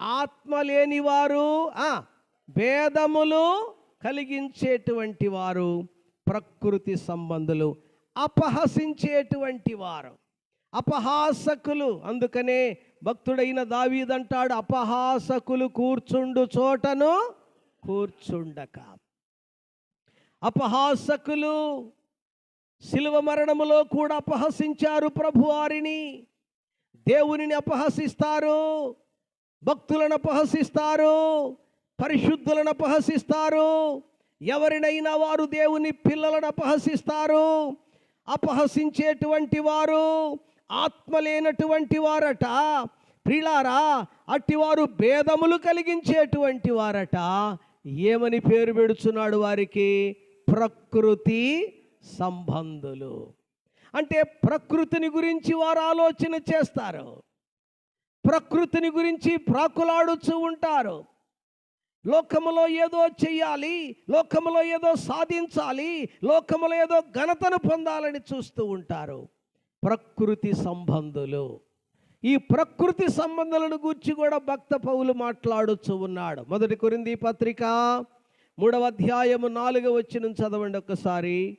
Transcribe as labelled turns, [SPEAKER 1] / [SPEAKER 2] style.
[SPEAKER 1] ఆత్మ లేనివారు ఆ, భేదములు కలిగించేటువంటి వారు ప్రకృతి సంబంధులు అపహసించేటువంటి వారు అపహాసకులు. అందుకనే భక్తుడైన దావీదంటాడు అపహాసకులు కూర్చుండు చోటను కూర్చుండక. అపహాసకులు శిలువ మరణములో కూడా అపహసించారు ప్రభువారిని దేవునిని అపహసిస్తారు. భక్తులను అపహసిస్తారు పరిశుద్ధులను అపహసిస్తారు ఎవరినైనా వారు దేవుని పిల్లలను అపహసిస్తారు అపహసించేటువంటి వారు ఆత్మ లేనటువంటి వారట. ప్రిలారా అట్టివారు భేదములు కలిగించేటువంటి వారట. ఏమని పేరు పెడుచున్నాడు వారికి? ప్రకృతి సంబంధులు. అంటే ప్రకృతిని గురించి వారు ఆలోచన చేస్తారు. ప్రకృతిని గురించి ప్రాకులాడుచూ ఉంటారు. లోకములో ఏదో చెయ్యాలి లోకములో ఏదో సాధించాలి లోకములో ఏదో ఘనతను పొందాలని చూస్తూ ఉంటారు. ప్రకృతి సంబంధులు. ఈ ప్రకృతి సంబంధాలను గూర్చి కూడా భక్త పౌలు మాట్లాడుచూ ఉన్నాడు. మొదటి కొరింది పత్రిక మూడవ అధ్యాయము నాలుగవ వచ్చిన చదవండి ఒక్కసారి.